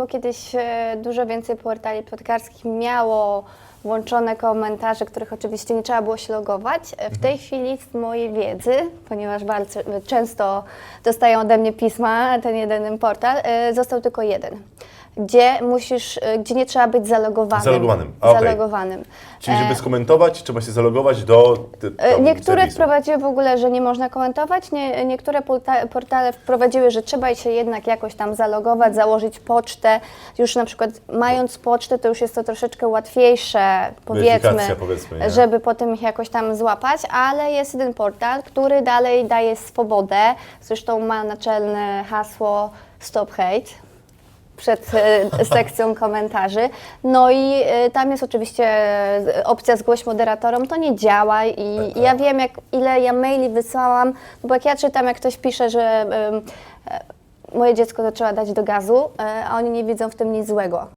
Bo kiedyś e, dużo więcej portali plotkarskich miało włączone komentarze, których oczywiście nie trzeba było się logować. E, W tej chwili z mojej wiedzy, ponieważ bardzo często dostają ode mnie pisma, ten jeden portal, e, został tylko jeden. Gdzie musisz, e, gdzie nie trzeba być zalogowanym. Zalogowanym, a, okej. Zalogowanym. Czyli E, żeby skomentować, trzeba się zalogować do ty, E, tam Niektóre serwisu. wprowadziły w ogóle, że nie można komentować, nie, niektóre porta- portale wprowadziły, że trzeba się jednak jakoś tam zalogować, założyć pocztę. Już na przykład mając pocztę, to już jest to troszeczkę łatwiejsze, powiedzmy, powiedzmy, żeby potem ich jakoś tam złapać, ale jest jeden portal, który dalej daje swobodę, zresztą ma naczelne hasło Stop Hate przed e, sekcją komentarzy. No i e, tam jest oczywiście e, opcja zgłoś moderatorom, to nie działa i i ja wiem, jak, ile ja maili wysłałam, no bo jak ja czytam, jak ktoś pisze, że moje dziecko trzeba dać do gazu, a oni nie widzą w tym nic złego.